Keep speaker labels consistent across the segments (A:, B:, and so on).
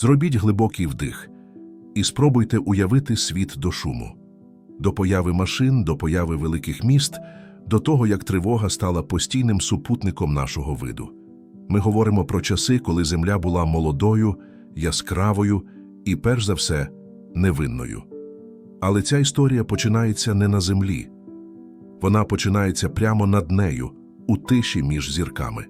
A: Зробіть глибокий вдих і спробуйте уявити світ до шуму, до появи машин, до появи великих міст, до того, як тривога стала постійним супутником нашого виду. Ми говоримо про часи, коли земля була молодою, яскравою і, перш за все, невинною. Але ця історія починається не на землі. Вона починається прямо над нею, у тиші між зірками.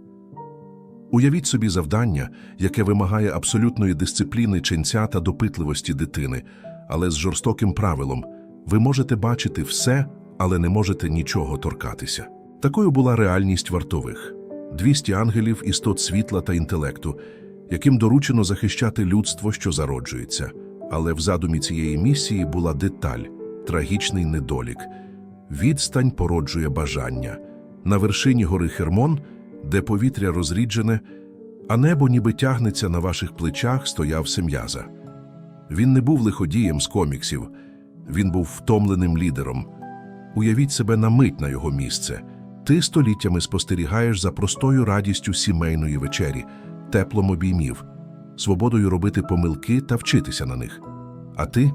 A: Уявіть собі завдання, яке вимагає абсолютної дисципліни ченця та допитливості дитини, але з жорстоким правилом ви можете бачити все, але не можете нічого торкатися. Такою була реальність вартових: 200 ангелів, істот світла та інтелекту, яким доручено захищати людство, що зароджується. Але в задумі цієї місії була деталь, трагічний недолік. Відстань породжує бажання. На вершині гори Хермон, де повітря розріджене, а небо ніби тягнеться на ваших плечах, стояв Сем'яза. Він не був лиходієм з коміксів, він був втомленим лідером. Уявіть себе на мить на його місце. Ти століттями спостерігаєш за простою радістю сімейної вечері, теплом обіймів, свободою робити помилки та вчитися на них. А ти?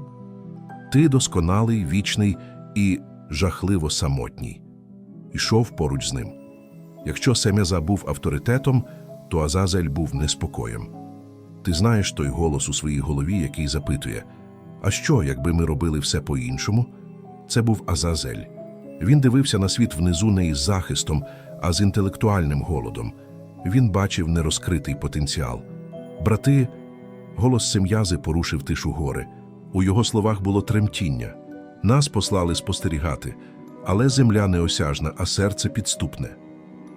A: Ти досконалий, вічний і жахливо самотній. Ішов поруч з ним. Якщо Сем'яза був авторитетом, то Азазель був неспокоєм. Ти знаєш той голос у своїй голові, який запитує: А що, якби ми робили все по-іншому? Це був Азазель. Він дивився на світ внизу не із захистом, а з інтелектуальним голодом. Він бачив нерозкритий потенціал. Брати, голос Сем'язи порушив тишу гори. У його словах було тремтіння. Нас послали спостерігати, але земля неосяжна, а серце підступне.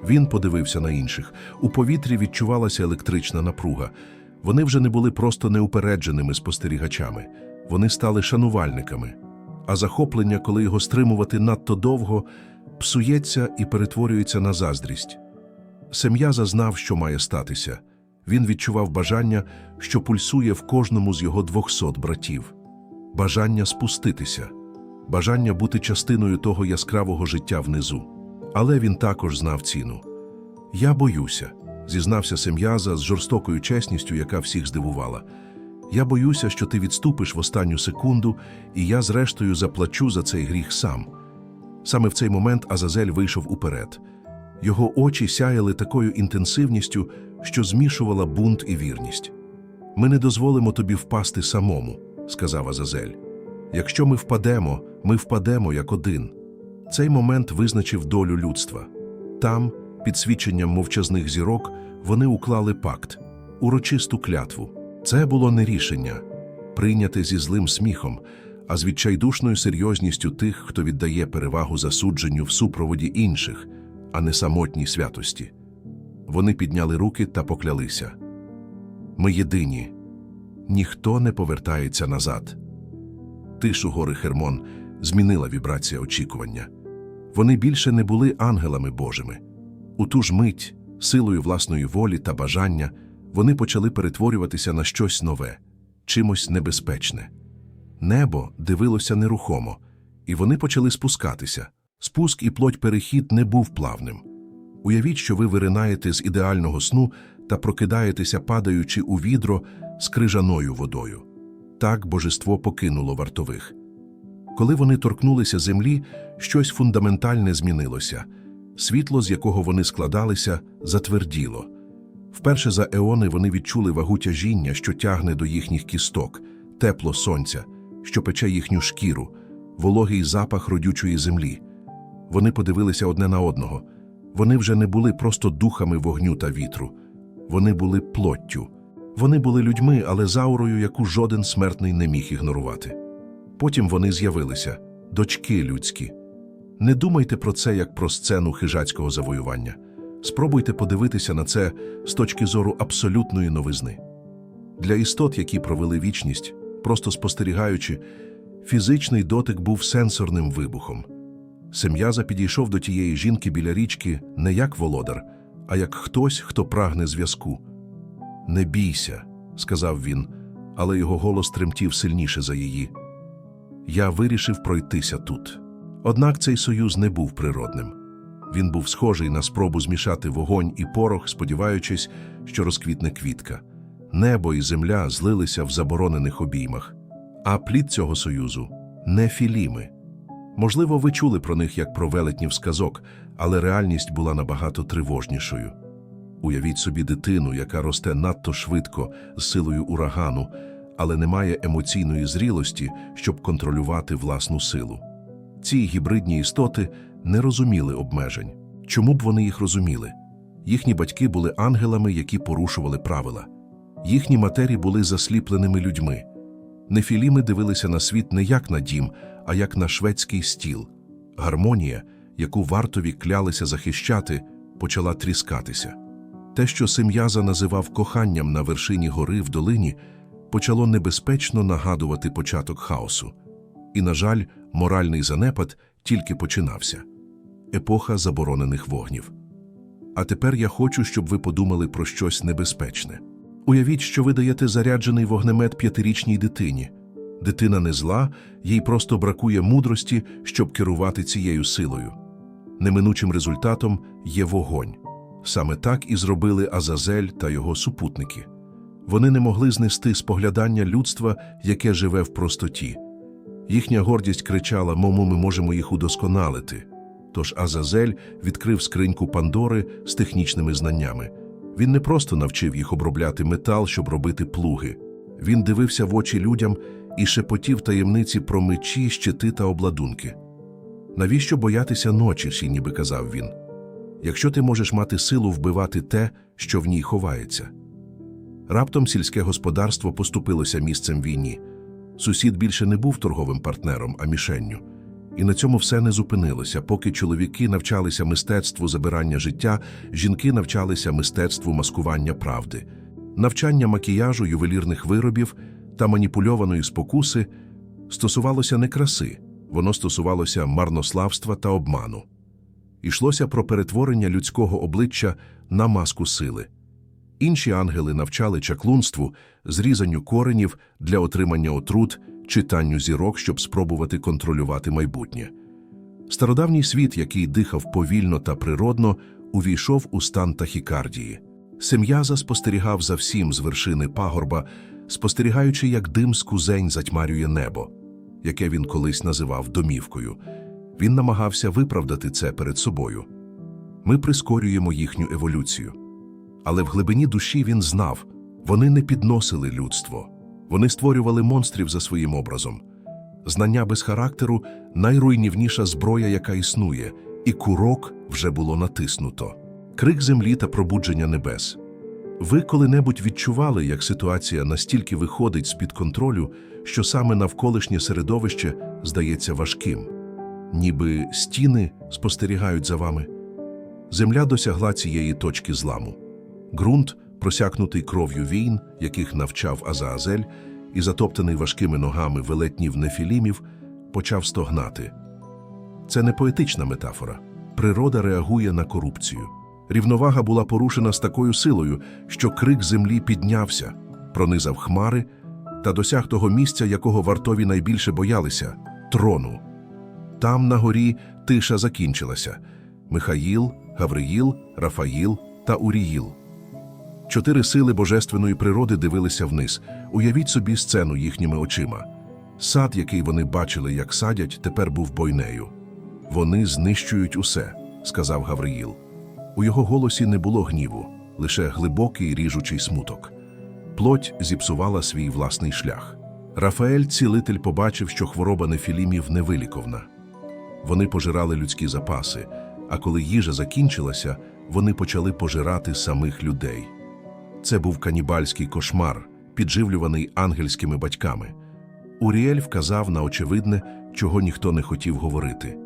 A: Він подивився на інших. У повітрі відчувалася електрична напруга. Вони вже не були просто неупередженими спостерігачами, вони стали шанувальниками. А захоплення, коли його стримувати надто довго, псується і перетворюється на заздрість. Сем'я зазнав, що має статися. Він відчував бажання, що пульсує в кожному з його двохсот братів, бажання спуститися, бажання бути частиною того яскравого життя внизу. Але він також знав ціну. Я боюся, зізнався Сем'яза з жорстокою чесністю, яка всіх здивувала. Я боюся, що ти відступиш в останню секунду, і я, зрештою, заплачу за цей гріх сам. Саме в цей момент Азазель вийшов уперед. Його очі сяяли такою інтенсивністю, що змішувала бунт і вірність. Ми не дозволимо тобі впасти самому, сказав Азазель. Якщо ми впадемо, ми впадемо як один. Цей момент визначив долю людства. Там, під свідченням мовчазних зірок, вони уклали пакт, урочисту клятву. Це було не рішення, прийняте зі злим сміхом, а з відчайдушною серйозністю тих, хто віддає перевагу засудженню в супроводі інших, а не самотній святості. Вони підняли руки та поклялися. Ми єдині. Ніхто не повертається назад. Тишу гори Хермон змінила вібрація очікування. Вони більше не були ангелами Божими. У ту ж мить, силою власної волі та бажання, вони почали перетворюватися на щось нове, чимось небезпечне. Небо дивилося нерухомо, і вони почали спускатися. Спуск і плоть перехід не був плавним. Уявіть, що ви виринаєте з ідеального сну та прокидаєтеся, падаючи у відро з крижаною водою. Так божество покинуло вартових. Коли вони торкнулися землі, щось фундаментальне змінилося. Світло, з якого вони складалися, затверділо. Вперше за еони вони відчули вагу тяжіння, що тягне до їхніх кісток, тепло сонця, що пече їхню шкіру, вологий запах родючої землі. Вони подивилися одне на одного. Вони вже не були просто духами вогню та вітру. Вони були плоттю. Вони були людьми, але заурою, яку жоден смертний не міг ігнорувати. Потім вони з'явилися дочки людські. Не думайте про це як про сцену хижацького завоювання. Спробуйте подивитися на це з точки зору абсолютної новизни. Для істот, які провели вічність, просто спостерігаючи, фізичний дотик був сенсорним вибухом. Сем'яза підійшов до тієї жінки біля річки не як володар, а як хтось, хто прагне зв'язку. Не бійся, сказав він, але його голос тремтів сильніше за її. Я вирішив пройтися тут. Однак цей союз не був природним. Він був схожий на спробу змішати вогонь і порох, сподіваючись, що розквітне квітка. небо і земля злилися в заборонених обіймах. А плід цього союзу не філіми. Можливо, ви чули про них як про велетнів сказок, але реальність була набагато тривожнішою. Уявіть собі дитину, яка росте надто швидко з силою урагану, але не має емоційної зрілості, щоб контролювати власну силу. Ці гібридні істоти не розуміли обмежень. Чому б вони їх розуміли? Їхні батьки були ангелами, які порушували правила. Їхні матері були засліпленими людьми. Нефіліми дивилися на світ не як на дім, а як на шведський стіл. Гармонія, яку вартові клялися захищати, почала тріскатися. Те, що Сем'яза називав коханням на вершині гори в долині, почало небезпечно нагадувати початок хаосу. І, на жаль, моральний занепад тільки починався. Епоха заборонених вогнів. А тепер я хочу, щоб ви подумали про щось небезпечне. Уявіть, що ви даєте заряджений вогнемет п'ятирічній дитині. Дитина не зла, їй просто бракує мудрості, щоб керувати цією силою. Неминучим результатом є вогонь. Саме так і зробили Азазель та його супутники. Вони не могли знести споглядання людства, яке живе в простоті. Їхня гордість кричала, мому ми можемо їх удосконалити. Тож Азазель відкрив скриньку Пандори з технічними знаннями. Він не просто навчив їх обробляти метал, щоб робити плуги. Він дивився в очі людям і шепотів таємниці про мечі, щити та обладунки. Навіщо боятися ночі, ніби казав він, якщо ти можеш мати силу вбивати те, що в ній ховається. Раптом сільське господарство поступилося місцем війні. Сусід більше не був торговим партнером, а мішенню. І на цьому все не зупинилося. Поки чоловіки навчалися мистецтву забирання життя, жінки навчалися мистецтву маскування правди. Навчання макіяжу, ювелірних виробів та маніпульованої спокуси стосувалося не краси, воно стосувалося марнославства та обману. Ішлося про перетворення людського обличчя на маску сили. Інші ангели навчали чаклунству, зрізанню коренів для отримання отрут, читанню зірок, щоб спробувати контролювати майбутнє. Стародавній світ, який дихав повільно та природно, увійшов у стан тахікардії. Сем'яза спостерігав за всім з вершини пагорба, спостерігаючи, як дим з кузень затьмарює небо, яке він колись називав домівкою. Він намагався виправдати це перед собою. Ми прискорюємо їхню еволюцію. Але в глибині душі він знав, вони не підносили людство. Вони створювали монстрів за своїм образом. Знання без характеру найруйнівніша зброя, яка існує, і курок вже було натиснуто. Крик землі та пробудження небес. Ви коли-небудь відчували, як ситуація настільки виходить з-під контролю, що саме навколишнє середовище здається важким, ніби стіни спостерігають за вами. Земля досягла цієї точки зламу. Ґрунт, просякнутий кров'ю війн, яких навчав Азаазель, і затоптаний важкими ногами велетнів нефілімів, почав стогнати. Це не поетична метафора. Природа реагує на корупцію. Рівновага була порушена з такою силою, що крик землі піднявся, пронизав хмари та досяг того місця, якого вартові найбільше боялися трону. Там, на горі, тиша закінчилася. Михаїл, Гавриїл, Рафаїл та Уріїл. Чотири сили божественної природи дивилися вниз. Уявіть собі сцену їхніми очима. Сад, який вони бачили, як садять, тепер був бойнею. Вони знищують усе, сказав Гавриїл. У його голосі не було гніву, лише глибокий ріжучий смуток. Плоть зіпсувала свій власний шлях. Рафаель, цілитель, побачив, що хвороба нефілімів невиліковна. Вони пожирали людські запаси, а коли їжа закінчилася, вони почали пожирати самих людей. Це був канібальський кошмар, підживлюваний ангельськими батьками. Уріель вказав на очевидне, чого ніхто не хотів говорити.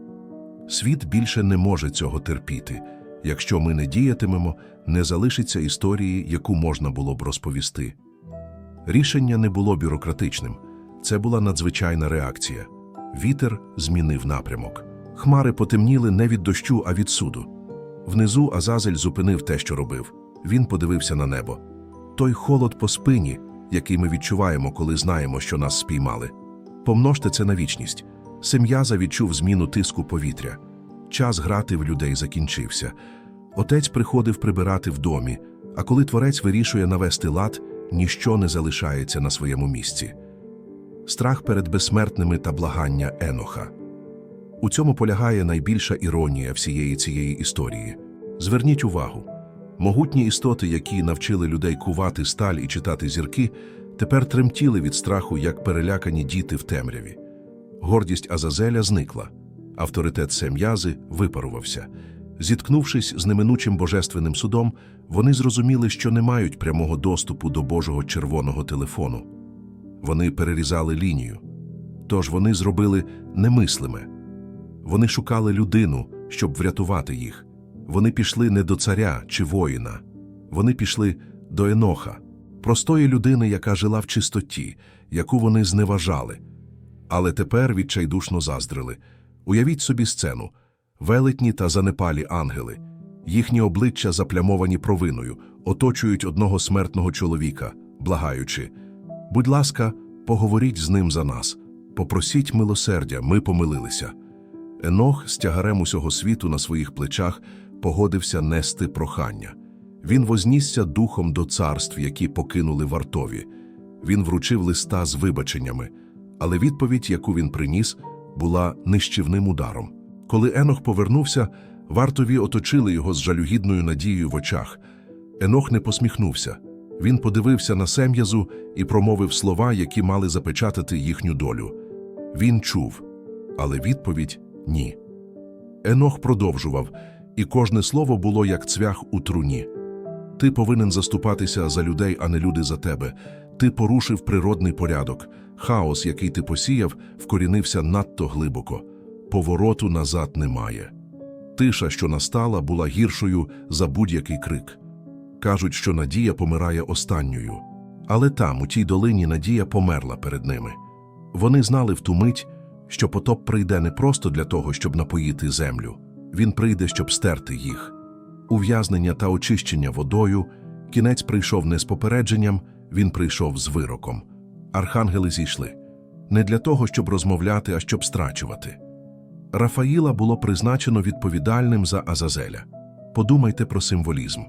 A: Світ більше не може цього терпіти. Якщо ми не діятимемо, не залишиться історії, яку можна було б розповісти. Рішення не було бюрократичним. Це була надзвичайна реакція. Вітер змінив напрямок. Хмари потемніли не від дощу, а від суду. Внизу Азазель зупинив те, що робив. Він подивився на небо. Той холод по спині, який ми відчуваємо, коли знаємо, що нас спіймали. Помножте це на вічність. Сем'яза відчув зміну тиску повітря. Час грати в людей закінчився. Отець приходив прибирати в домі, а коли творець вирішує навести лад, ніщо не залишається на своєму місці. Страх перед безсмертними та благання Еноха. У цьому полягає найбільша іронія всієї цієї історії. Зверніть увагу. Могутні істоти, які навчили людей кувати сталь і читати зірки, тепер тремтіли від страху, як перелякані діти в темряві. Гордість Азазеля зникла, авторитет Сем'язи випарувався. Зіткнувшись з неминучим божественним судом, вони зрозуміли, що не мають прямого доступу до Божого червоного телефону. Вони перерізали лінію. Тож вони зробили немислиме. Вони шукали людину, щоб врятувати їх. Вони пішли не до царя чи воїна. Вони пішли до Еноха, простої людини, яка жила в чистоті, яку вони зневажали. Але тепер відчайдушно заздрили. Уявіть собі сцену. Велетні та занепалі ангели. Їхні обличчя заплямовані провиною, оточують одного смертного чоловіка, благаючи. Будь ласка, поговоріть з ним за нас. Попросіть милосердя, ми помилилися. Енох з тягарем усього світу на своїх плечах погодився нести прохання. Він вознісся духом до царств, які покинули вартові. Він вручив листа з вибаченнями, але відповідь, яку він приніс, була нищівним ударом. Коли Енох повернувся, вартові оточили його з жалюгідною надією в очах. Енох не посміхнувся. Він подивився на сем'язу і промовив слова, які мали запечатати їхню долю. Він чув, але відповідь ні. Енох продовжував, і кожне слово було як цвях у труні. Ти повинен заступатися за людей, а не люди за тебе. Ти порушив природний порядок. Хаос, який ти посіяв, вкорінився надто глибоко. Повороту назад немає. Тиша, що настала, була гіршою за будь-який крик. Кажуть, що надія помирає останньою. Але там, у тій долині, надія померла перед ними. Вони знали в ту мить, що потоп прийде не просто для того, щоб напоїти землю. Він прийде, щоб стерти їх. Ув'язнення та очищення водою, кінець прийшов не з попередженням, він прийшов з вироком. Архангели зійшли. Не для того, щоб розмовляти, а щоб страчувати. Рафаїла було призначено відповідальним за Азазеля. Подумайте про символізм.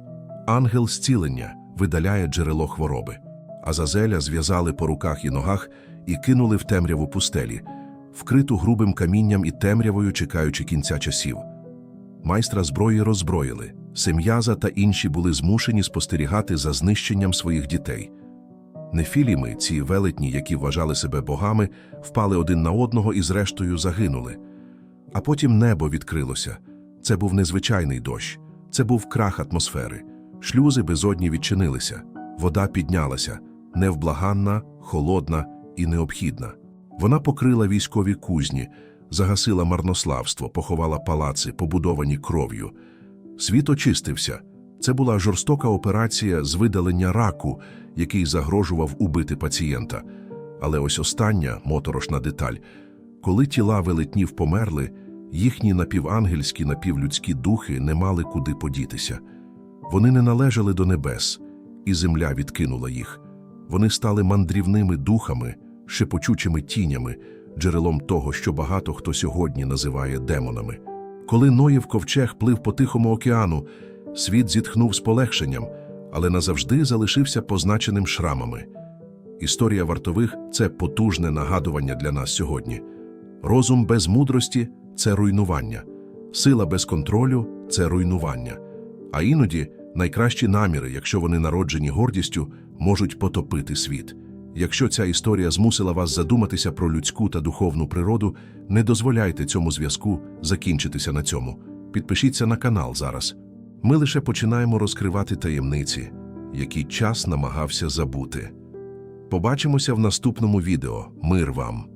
A: Ангел зцілення видаляє джерело хвороби. Азазеля зв'язали по руках і ногах і кинули в темряву пустелі, вкриту грубим камінням і темрявою, чекаючи кінця часів. Майстра зброї роззброїли. Сем'яза та інші були змушені спостерігати за знищенням своїх дітей. Нефіліми, ці велетні, які вважали себе богами, впали один на одного і зрештою загинули. А потім небо відкрилося. Це був незвичайний дощ, це був крах атмосфери. Шлюзи безодні відчинилися, вода піднялася, невблаганна, холодна і необхідна. Вона покрила військові кузні, загасила марнославство, поховала палаци, побудовані кров'ю. Світ очистився. Це була жорстока операція з видалення раку, який загрожував убити пацієнта. Але ось остання моторошна деталь. Коли тіла велетнів померли, їхні напівангельські, напівлюдські духи не мали куди подітися. Вони не належали до небес, і земля відкинула їх. Вони стали мандрівними духами, шепочучими тінями, джерелом того, що багато хто сьогодні називає демонами. Коли Ноєв ковчег плив по Тихому океану, світ зітхнув з полегшенням, але назавжди залишився позначеним шрамами. Історія вартових це потужне нагадування для нас сьогодні. Розум без мудрості це руйнування, сила без контролю це руйнування. А іноді найкращі наміри, якщо вони народжені гордістю, можуть потопити світ. Якщо ця історія змусила вас задуматися про людську та духовну природу, не дозволяйте цьому зв'язку закінчитися на цьому. Підпишіться на канал зараз. Ми лише починаємо розкривати таємниці, які час намагався забути. Побачимося в наступному відео. Мир вам!